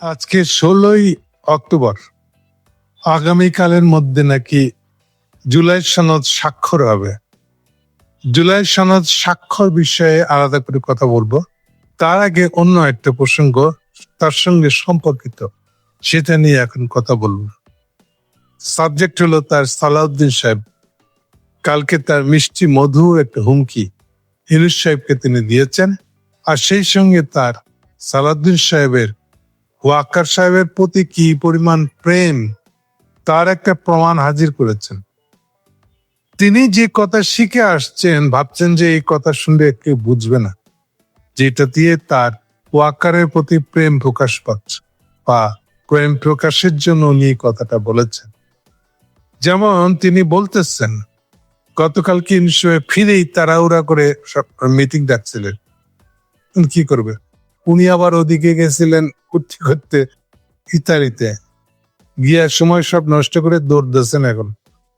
আজকে ষোলোই অক্টোবর। আগামীকালের মধ্যে নাকি জুলাই সনদ স্বাক্ষর হবে। জুলাই সনদ স্বাক্ষর বিষয়ে আলাদা করে কথা বলব। তার আগে অন্য একটা প্রসঙ্গ তার সঙ্গে সম্পর্কিত, সেটা নিয়ে এখন কথা বলব। সাবজেক্ট হলো তার সালাউদ্দিন সাহেব। কালকে তার মিষ্টি মধুর একটা হুমকি হিরুজ সাহেবকে তিনি দিয়েছেন। আর সেই সঙ্গে তার সালাউদ্দিন সাহেবের ওয়াক্কার সাহেবের প্রতি কি পরিমাণ প্রেম, তার একটা প্রমাণ হাজির করেছেন। তিনি যে কথা শিখে আসছেন, ভাবছেন যে এই কথা শুনলে কেউ বুঝবে না। যেটা দিয়ে তার ওয়াকারের প্রতি প্রেম প্রকাশ পাচ্ছে, বা প্রেম প্রকাশের জন্য উনি এই কথাটা বলেছেন। যেমন তিনি বলতেছেন গতকাল কি ফিরেই তাড়াহুড়া করে সব মিটিং ডাকছিলেন। কি করবে? উনি আবার ওদিকে গেছিলেন করতে করতে ইতালিতে। গিয়ে সময় সব নষ্ট করে দৌড় দিয়েছেন এখন।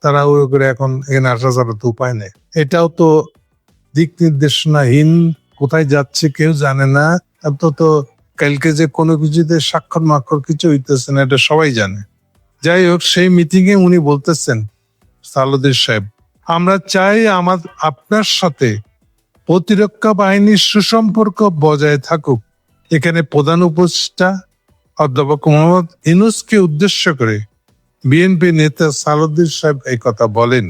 তারা ওই করে এখন এখানে আসা যাওয়ার তো উপায় নেই। এটাও তো দিক নির্দেশনাহীন, কোথায় যাচ্ছে কেউ জানে না। এত তো কালকে যে কোনো কিছুতে স্বাক্ষর মাক্ষর কিছু হইতেছে না, এটা সবাই জানে। যাই হোক, সেই মিটিং এ উনি বলতেছেন, সালুদ্দিন সাহেব, আমরা চাই আমার, আপনার সাথে প্রতিরক্ষা বাহিনীর সুসম্পর্ক বজায় থাকুক। এখানে প্রধান উপদেষ্টা অধ্যাপক মোহাম্মদ ইনুসকে উদ্দেশ্য করে বিএনপি নেতা সালুদ্দিন সাহেব এই কথা বলেন,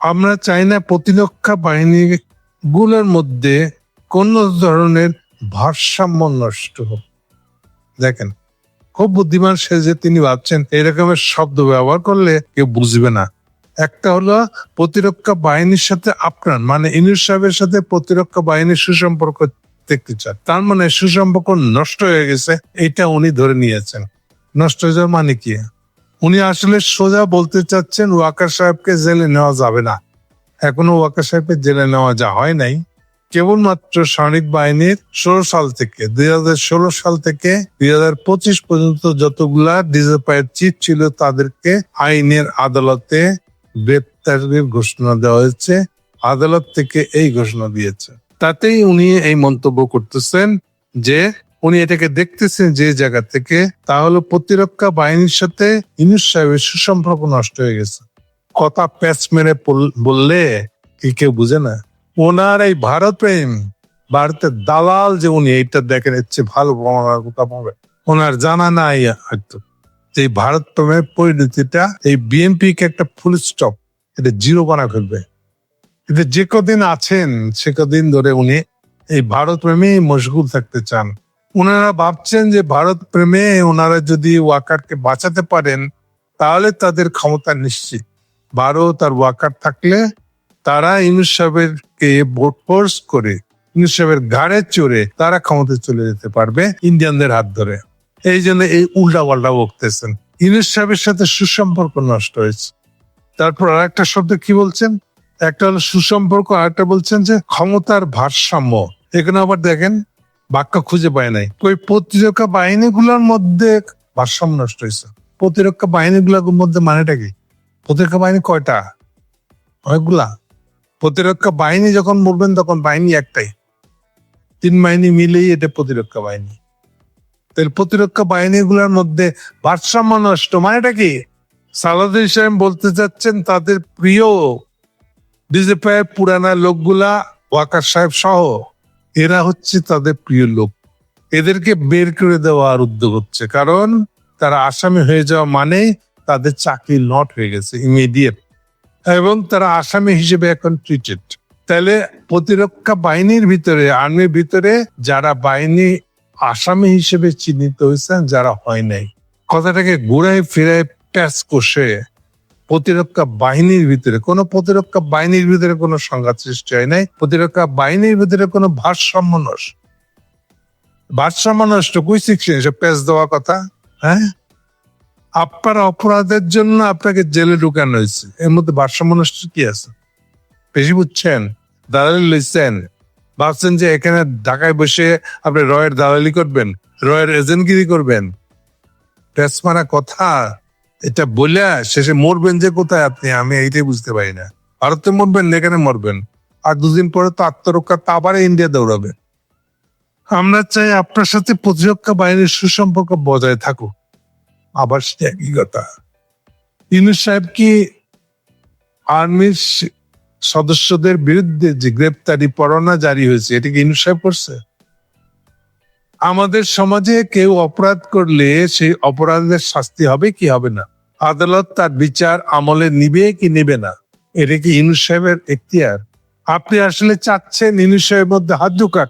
আমরা চাই না প্রতিরক্ষা বাহিনী গুলোর মধ্যে কোন ধরনের ভারসাম্য নষ্ট হোক। দেখেন, খুব বুদ্ধিমান সে যে তিনি ভাবছেন এরকমের শব্দ ব্যবহার করলে কেউ বুঝবে না। একটা হলো প্রতিরক্ষা বাহিনীর সাথে আপনার মানে ইনুস সাহেবের সাথে প্রতিরক্ষা বাহিনীর সুসম্পর্ক দেখতে চান। তার মানে সুসম্পর্ক নষ্ট হয়ে গেছে, এটা উনি ধরে নিয়েছেন। নষ্ট হয়ে যাওয়ার মানে কি? উনি আসলে সোজা বলতে চাচ্ছেন ওয়াকার সাহেবকে জেলে নেওয়া যাবে না। এখনও ওয়াকার সাহেবকে জেলে নেওয়া যা হয় নাই। কেবলমাত্র সামরিক বাহিনীর ষোলো সাল থেকে, দুই হাজার ষোলো সাল থেকে দুই হাজার পঁচিশ পর্যন্ত যতগুলা ডিজিপাইয়ের চিফ ছিল তাদেরকে আইনের আদালতে গ্রেপ্তারের ঘোষণা দেওয়া হয়েছে। আদালত থেকে এই ঘোষণা দিয়েছে। তাতেই উনি এই মন্তব্য করতেছেন যে উনি এটাকে দেখতেছেন যে জায়গা থেকে তা হলো প্রতিরক্ষা বাহিনীর সাথে ইনুস সাহেবের সুসম্পর্ক নষ্ট হয়ে গেছে। কথা প্যাচ মেরে বললে কি কেউ বুঝে না। ওনার এই ভারত প্রেম, ভারতের দালাল যে উনি, এইটা দেখেন, এর চেয়ে ভালো কথা পাবে। ওনার জানা নাই হয়তো। যে ভারত প্রেমের পরিণতিটা, এই বিএনপি কে একটা ফুল স্টপ এটা জিরো বানা ফেলবে কিন্তু যে কদিন আছেন, সে কদিন ধরে উনি এই ভারত প্রেমে মশগুল থাকতে চান। ওনারা ভাবছেন যে ভারত প্রেমে ওনারা যদি ওয়াকারকে বাঁচাতে পারেন, তাহলে তাদের ক্ষমতা নিশ্চিত। ভারত আর ওয়াকার থাকলে তারা ইউনুস সাহেবেরকে ভোট ফোর্স করে ইউনুস সাহেবের ঘাড়ে চড়ে তারা ক্ষমতায় চলে যেতে পারবে ইন্ডিয়ানদের হাত ধরে। এই জন্য এই উল্টা পাল্টা বকতেছেন। ইউনুস সাহেবের সাথে সুসম্পর্ক নষ্ট হয়েছে। তারপর আর একটা শব্দ কি বলছেন? একটা হলো সুসম্পর্ক আর একটা বলছেন যে ক্ষমতার ভারসাম্য। এখানে আবার দেখেন, বাক্য খুঁজে পায় নাই। ওই প্রতিরক্ষা বাহিনীগুলোর মধ্যে ভারসাম্য নষ্ট হয়েছে। প্রতিরক্ষা বাহিনীগুলোর মধ্যে মানেটা কি? প্রতিরক্ষা বাহিনী কয়টা? অনেকগুলা। প্রতিরক্ষা বাহিনী যখন বলবেন তখন বাহিনী একটাই। তিন বাহিনী মিলেই এটা প্রতিরক্ষা বাহিনী। তাহলে প্রতিরক্ষা বাহিনীগুলোর মধ্যে ভারসাম্য নষ্ট মানেটা কি? সাহেব বলতে চাচ্ছেন, তাদের প্রিয় ডিজিপাই পুরানা লোকগুলা, ওয়াকার সাহেব সহ, এরা হচ্ছে তাদের প্রিয় লোক। এদেরকে বের করে দেওয়ার উদ্যোগ হচ্ছে। কারণ তারা আসামি হয়ে যাওয়া মানে তাদের চাকরি নট হয়ে গেছে ইমিডিয়েট এবং তারা আসামি হিসেবে এখন ট্রিটেড তাহলে প্রতিরক্ষা বাহিনীর ভিতরে, আর্মির ভিতরে যারা বাহিনী আসামি হিসেবে চিহ্নিত হয়েছেন, যারা হয় নাই। কথাটাকে ঘুরায় ফিরায় প্যাচ কষে প্রতিরক্ষা বাহিনীর ভিতরে, কোন প্রতিরক্ষা বাহিনীর ভিতরে কোনো সংঘাত সৃষ্টি হয় নাই। প্রতিরক্ষা বাহিনীর ভিতরে কোনো ভারসাম্য নষ্ট। ভারসাম্য নষ্ট কই শিখছেন এসব প্যাচ দেওয়া কথা? হ্যাঁ? আপনার অপরাধের জন্য আপনাকে জেলে ঢুকানো হয়েছে। এর মধ্যে ভারসাম্য নষ্ট কি আছে? বেশি বুঝছেন? দালালি লইছেন। ভাবছেন যে এখানে ঢাকায় বসে আপনি রয়ের দালালি করবেন, রয়ের এজেন্টগিরি করবেন। প্যাচ মারা কথা। এটা বলে শেষে মরবেন যে কোথায় আপনি? আমি এইটাই বুঝতে পারি না। ভারতে মরবেন না, এখানে মরবেন। আর দুদিন পরে তো আত্মরক্ষা, তা আবার ইন্ডিয়া দৌড়াবে। আমরা চাই আপনার সাথে প্রতিরক্ষা বাহিনীর সুসম্পর্ক বজায় থাকুক। আবার সে একই কথা। ইউনুস সাহেব কি আর্মির সদস্যদের বিরুদ্ধে যে গ্রেপ্তারি পরোয়ানা জারি হয়েছে, এটা কি ইউনুস সাহেব করছে? আমাদের সমাজে কেউ অপরাধ করলে সেই অপরাধের শাস্তি হবে কি হবে না? আদালত তার বিচার আমলে নিবে কি নেবে না? এটা কি ইউনুস সাহেবের এখতিয়ার? আপনি আসলে চাচ্ছেন ইউনুস সাহেবের মধ্যে হাত ঢুকাক।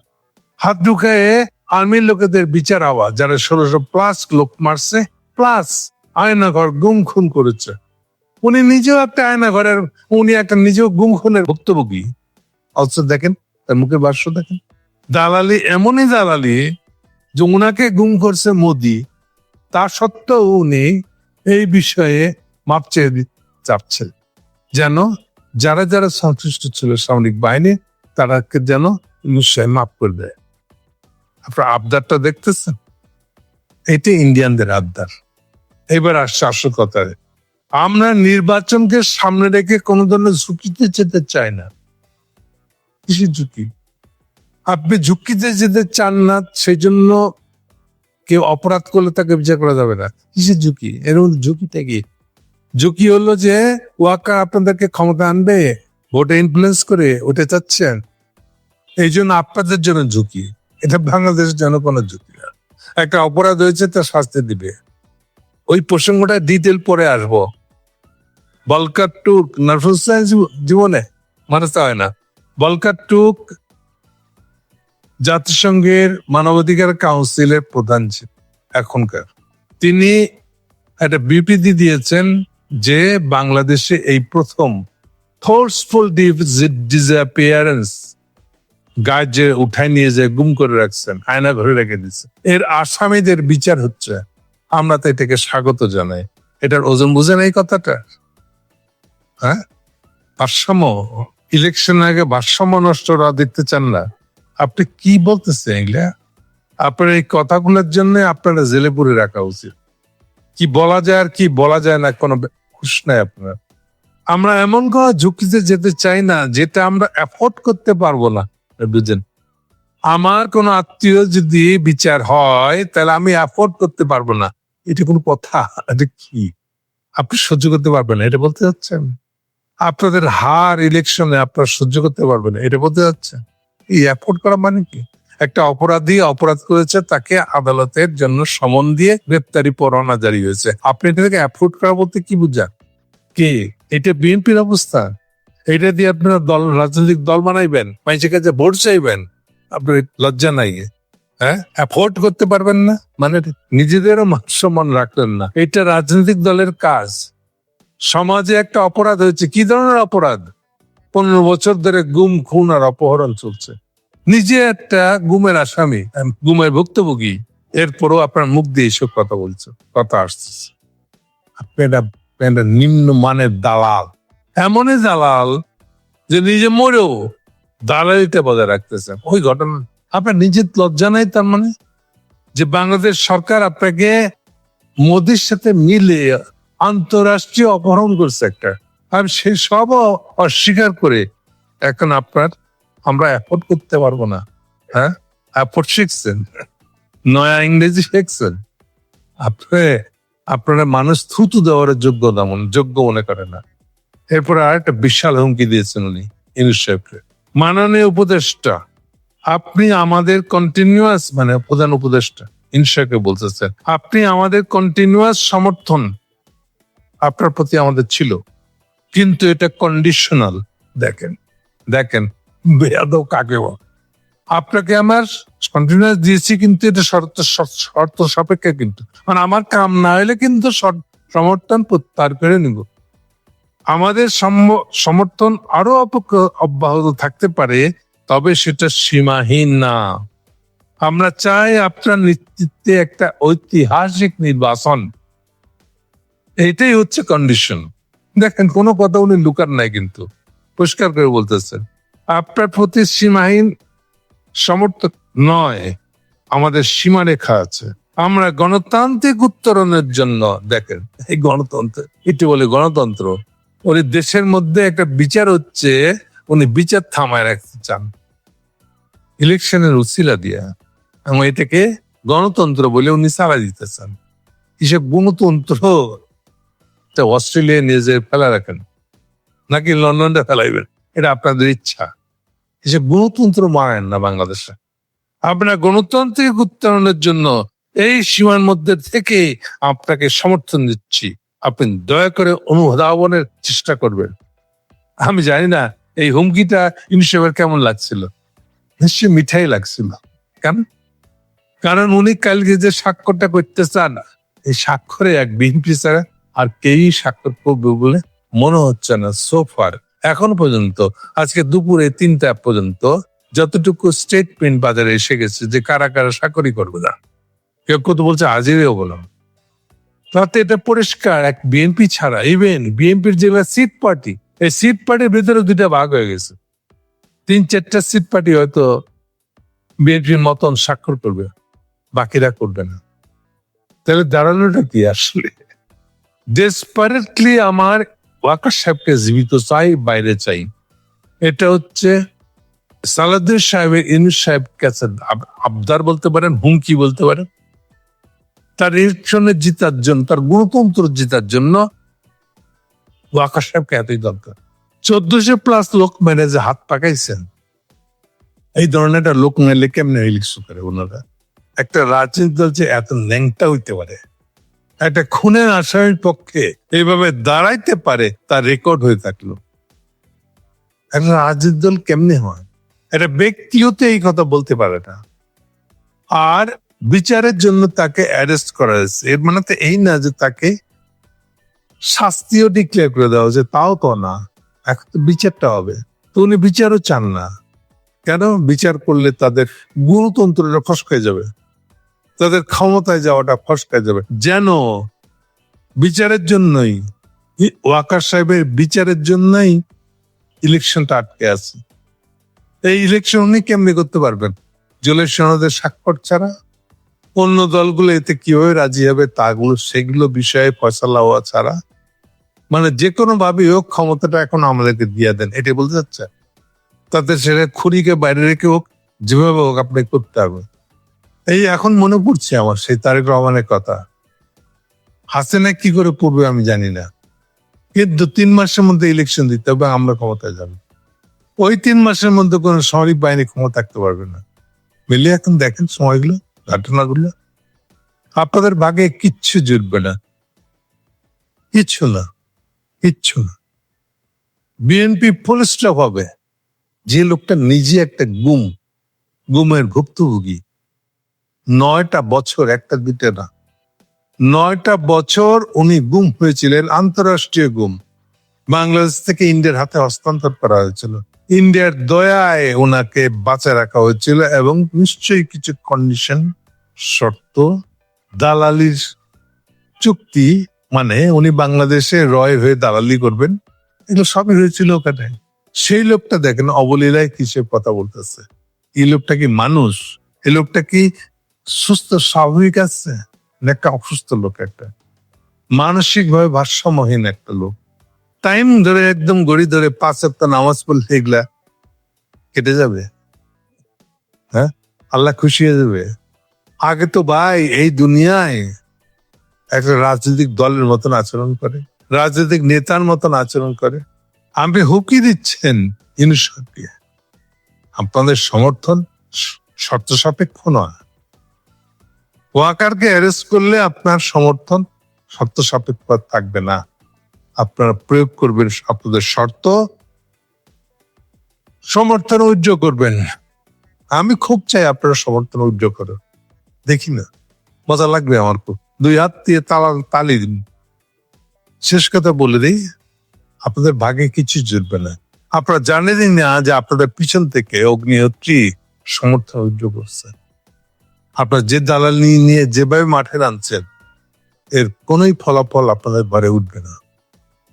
হাত ঢুকায় আর্মির লোকেদের বিচার হওয়া যারা ষোলোশো প্লাস লোক মারছে প্লাস আয়নাঘর গুম খুন করেছে। উনি নিজেও একটা আয়নাঘরের, উনি একটা নিজেও গুম খুনের ভুক্তভোগী। অথচ দেখেন, তার মুখের বাস্য দেখেন। দালালি এমনই দালালি যে উনাকে গুম করছে মোদি। তা সত্ত্বেও উনি এই বিষয়ে মাপ চেয়ে দি- যেন যারা যারা সংশ্লিষ্ট ছিল সামরিক বাহিনী, তারাকে যেন নিশ্চয় মাপ করে দেয়। আপনার আবদারটা দেখতেছেন? এটি ইন্ডিয়ানদের আবদার। এবার আসল কথায় আমরা নির্বাচনকে সামনে রেখে কোনো ধরনের ঝুঁকিতে যেতে চাই না। কিসের ঝুঁকি? আপনি ঝুঁকিতে যেতে চান না সেই জন্য কেউ অপরাধ করলে তাকে বিচার করা যাবে না। কিসের ঝুঁকি? এর ঝুঁকিটা কি? ঝুঁকি হলো যে ওয়াকা আপনাদেরকে ক্ষমতা আনবে, ভোটে ইনফ্লুয়েন্স করে ওটা চাচ্ছেন। এই জন্য আপনাদের জন্য ঝুঁকি। এটা বাংলাদেশের কোনো ঝুঁকি না। একটা অপরাধ হয়েছে তার শাস্তি দিবে। ওই প্রসঙ্গটা ডিটেল পরে আসব। বলকার টুক নার্ভাস জীবনে? মানুষ হয় না। বলকার টুক জাতিসংঘের মানবাধিকার কাউন্সিলের প্রধান ছিল এখনকার, তিনি একটা বিবৃতি দিয়েছেন যে বাংলাদেশে এই প্রথম ফোর্সফুল ডিসঅ্যাপিয়ারেন্স গাছ যে উঠায় নিয়ে যায় গুম করে রাখছেন, আয়না ঘরে রেখে দিচ্ছে এর আসামিদের বিচার হচ্ছে। আমরা তো এটাকে স্বাগত জানাই। এটার ওজন বুঝেন এই কথাটা? হ্যাঁ? ভারসাম্য ইলেকশন আগে ভারসাম্য নষ্ট দেখতে চান না? আপনি কি বলতেছেন এগুলা? আপনার এই কথাগুলোর জন্য আপনারা জেলে পুরে রাখা উচিত। কি বলা যায় আর কি বলা যায় না, কোনো হুঁশ নাই আপনার। আমরা এমন কোনো ঝুঁকিতে যেতে চাই না, যেটা আমরা অ্যাফোর্ড করতে পারব না বুঝেন আমার কোন আত্মীয় যদি বিচার হয়, তাহলে আমি অ্যাফোর্ড করতে পারব না। এটা কোনো কথা, এটা কি? আপনি সহ্য করতে পারবেন এটা বলতে যাচ্ছেন? আপনাদের হার ইলেকশনে আপনারা সহ্য করতে পারবেন এটা বলতে যাচ্ছেন? এই অ্যাফোর্ড করা মানে কি? একটা অপরাধী অপরাধ করেছে তাকে আদালতের জন্য সমন দিয়ে গ্রেপ্তারি পরোয়ানা জারি হয়েছে। আপনি এটাকে অ্যাফোর্ড করা বলতে কি বুঝান? কে? এটা বিএনপির অবস্থা। এটা দিয়ে আপনারা দল রাজনৈতিক দল বানাইবেন মানুষের কাছে ভোট চাইবেন আপনার লজ্জা নাই। হ্যাঁ? অ্যাফোর্ড করতে পারবেন না? মানে নিজেদেরও মান সম্মান রাখলেন না। এটা রাজনৈতিক দলের কাজ। সমাজে একটা অপরাধ হয়েছে। কি ধরনের অপরাধ? পনেরো বছর ধরে গুম খুন আর অপহরণ চলছে। নিজে একটা গুমের আসামি আম, গুমের ভুক্তভোগী। এরপরও আপনার মুখ দিয়ে এসব কথা বলছে কথা আসতেছে। আপনি একটা একটা নিম্ন মানের দালাল। এমনই দালাল যে নিজে মরেও দালালিটা বজায় রাখতেছেন ওই ঘটনা আপনার নিজের লজ্জা নাই তার মানে? যে বাংলাদেশ সরকার আপনাকে মোদির সাথে মিলে আন্তরাষ্ট্রীয় অপহরণ করছে একটা। আর সে সব অস্বীকার করে এখন আপনার আমরা অ্যাফোর্ড করতে পারব না হ্যাঁ? অ্যাফোর্ড শিখছেন। নয়া ইংরেজি শিখছেন। আপনি, আপনারা মানুষ থুতু দেওয়ার যোগ্যতা মনে, যোগ্য মনে করে না। এরপরে আর একটা বিশাল হুমকি দিয়েছেন উনি সাহেবকে। মাননীয় উপদেষ্টা, আপনি আমাদের কন্টিনিউয়াস মানে প্রধান উপদেষ্টা ইনসাকে বলতেছেন, আপনি আমাদের কন্টিনিউয়াস সমর্থন, আপনার প্রতি আমাদের ছিল। কিন্তু এটা কন্ডিশনাল দেখেন দেখেন বেয়াদব কাকে। আপনাকে আমার কন্টিনিউয়াস দিয়েছি কিন্তু এটা শর্ত শর্ত সাপেক্ষে কিন্তু। মানে আমার কাম না হলে কিন্তু সমর্থন প্রত্যাহার করে নিব। আমাদের সমর্থন আরও অব্যাহত থাকতে পারে, তবে সেটা সীমাহীন না। আমরা চাই আপনার নেতৃত্বে একটা ঐতিহাসিক নির্বাচন। এটাই হচ্ছে কন্ডিশন দেখেন, কোনো কথা উনি লুকার নাই কিন্তু। পরিষ্কার করে বলতেছেন। আপনার প্রতি সীমাহীন সমর্থক নয়, আমাদের সীমারেখা আছে। আমরা গণতান্ত্রিক উত্তরণের জন্য, দেখেন, এই গণতন্ত্র, এটি বলে গণতন্ত্র, উনি দেশের মধ্যে একটা বিচার হচ্ছে, উনি বিচার থামায় রাখতে চান। ইলেকশনের উসিলা দিয়া, এবং এটাকে গণতন্ত্র বলে উনি চালা চান। হিসেব গণতন্ত্র অস্ট্রেলিয়া নিয়ে ফেলা রাখেন, নাকি লন্ডনটা ফেলাইবেন? এটা আপনাদের ইচ্ছা। হিসেব গণতন্ত্র মানেন না বাংলাদেশে। আপনার গণতান্ত্রিক উত্তরণের জন্য এই সীমার মধ্যে থেকে আপনাকে সমর্থন দিচ্ছি। আপনি দয়া করে অনুধাবনের চেষ্টা করবেন। আমি জানি না, এই হুমকিটা ইউনিসেফের কেমন লাগছিল? নিশ্চয়ই মিঠাই লাগছিল। কেন? কারণ উনি কালকে যে স্বাক্ষরটা করতে চান, এই স্বাক্ষরে এক বিএনপি ছাড়া আর কেউই স্বাক্ষর করবে বলে মনে হচ্ছে না সোফার এখন পর্যন্ত, আজকে দুপুরে তিনটা পর্যন্ত যতটুকু স্টেটমেন্ট বাজারে এসে গেছে যে কারা কারা স্বাক্ষরই করবে না। কেউ কত বলছে আজিরেও বললাম তাতে এটা পরিষ্কার, এক বিএনপি ছাড়া ইভেন বিএনপির যে সিট পার্টি এই সিট পার্টির ভিতরে দুইটা ভাগ হয়ে গেছে। তিন চারটা সিট পার্টি হয়তো বিএনপির মতন স্বাক্ষর করবে, বাকিরা করবে না। তাহলে দাঁড়ানোটা কি আসলে? ডেসপারেটলি আমার ওয়াকার সাহেবকে জীবিত চাই, বাইরে চাই। এটা হচ্ছে সালাদ্দিন সাহেবের ইনুস সাহেব কাছে আবদার বলতে পারেন, হুমকি বলতে পারেন। তার ইলেকশনে জিতার জন্য, তার গণতন্ত্র জিতার জন্য ওয়াকার সাহেবকে এতই দরকার। চোদ্দশো প্লাস লোক মেরে যে হাত পাকাইছেন। এই ধরনের একটা লোক মেলে কেমনে ইলেকশন করে ওনারা? একটা রাজনীতি দল যে এত ন্যাংটা হইতে পারে। একটা খুনের আসামির পক্ষে এইভাবে দাঁড়াইতে পারে, তার রেকর্ড হয়ে থাকল। একটা রাজনীতি দল কেমনে হয়? একটা ব্যক্তিও তো এই কথা বলতে পারে না। আর বিচারের জন্য তাকে অ্যারেস্ট করা হয়েছে। এর মানে তো এই না যে তাকে শাস্তিও ডিক্লেয়ার করে দেওয়া হয়েছে, তাও তো না। এখন তো বিচারটা হবে। তো উনি বিচারও চান না। কেন? বিচার করলে তাদের গণতন্ত্রটা ফসকায় যাবে। তাদের ক্ষমতায় যাওয়াটা ফসকায় যাবে যেন বিচারের জন্যই ওয়াকার সাহেবের বিচারের জন্যই ইলেকশনটা আটকে আছে। এই ইলেকশন উনি কেমনি করতে পারবেন? জলের সনদের স্বাক্ষর ছাড়া? অন্য দলগুলো এতে কীভাবে রাজি হবে তাগুলো সেগুলো বিষয়ে ফয়সালা হওয়া ছাড়া? মানে যে কোনো ভাবে হোক, ক্ষমতাটা এখন আমাদেরকে দিয়ে দেন এটা বলতে চাচ্ছে তাতে সেটা খুঁড়িকে বাইরে রেখে হোক, যেভাবে হোক আপনি করতে হবে। এই এখন মনে পড়ছে আমার সেই তারেক রহমানের কথা। হাসিনা কি করে করবে আমি জানি না। কিন্তু তিন মাসের মধ্যে ইলেকশন দিতে হবে, আমরা ক্ষমতায় যাব। ওই তিন মাসের মধ্যে কোন সামরিক বাহিনী ক্ষমতা থাকতে পারবে না। মিলিয়ে এখন দেখেন সময়গুলো, ঘটনাগুলো। আপনাদের ভাগে কিচ্ছু জুটবে না। কিচ্ছু না কিচ্ছু না। বিএনপি ফুলস্টপ হবে। যে লোকটা নিজে একটা গুম, গুমের ভুক্তভোগী। নয়টা বছর একটা দুইটা না। নয়টা বছর উনি গুম হয়েছিলেন, আন্তরাষ্ট্রীয় গুম। বাংলাদেশ থেকে ইন্ডিয়ার হাতে হস্তান্তর করা হয়েছিল। ইন্ডিয়ার দয়ায় ওনাকে বাঁচা রাখা হয়েছিল এবং নিশ্চয়ই কিছু কন্ডিশন শর্ত, দালালির চুক্তি মানে উনি বাংলাদেশে রয় হয়ে দালালি করবেন, এগুলো সবই হয়েছিল ওখানে। সেই লোকটা দেখেন অবলীলায় কিসের কথা বলতেছে? এই লোকটা কি মানুষ? এই লোকটা কি সুস্থ, স্বাভাবিক আছে? না একটা অসুস্থ লোক একটা? মানসিক ভাবে ভারসাম্যহীন একটা লোক। টাইম ধরে একদম গড়ি ধরে পাঁচ সপ্তাহ নামাজ পড়লে এগুলা কেটে যাবে। হ্যাঁ? আল্লাহ খুশি হয়ে যাবে। আগে তো ভাই এই দুনিয়ায় একটা রাজনৈতিক দলের মতন আচরণ করে, রাজনৈতিক নেতার মতন আচরণ করে। আপনি হুকি দিচ্ছেন ইউনিসকে আপনাদের সমর্থন শর্ত সাপেক্ষ নয়। ওয়াকারকে অ্যারেস্ট করলে আপনার সমর্থন শর্ত সাপেক্ষ থাকবে না। আপনারা প্রয়োগ করবেন আপনাদের শর্ত, সমর্থন উজ্জ করবেন। আমি খুব চাই আপনারা সমর্থন উজ্জ করেন। দেখি না, মজা লাগবে আমার খুব। দুই হাত দিয়ে তালা, তালি দিন। শেষ কথা বলে দিই, আপনাদের ভাগে কিছু জুটবে না। আপনারা জানেনই না যে আপনাদের পিছন থেকে অগ্নিহোত্রী সমর্থন উজ্জ করছে। আপনার যে দালালি নিয়ে যেভাবে মাঠে নামছেন, এর কোনোই ফলাফল আপনাদের ঘরে উঠবে না।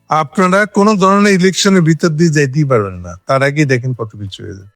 আপনারা কোনো ধরনের ইলেকশনের ভিতর দিয়ে যাইতেই পারবেন না। তার আগেই দেখেন কত কিছু হয়ে যাবে।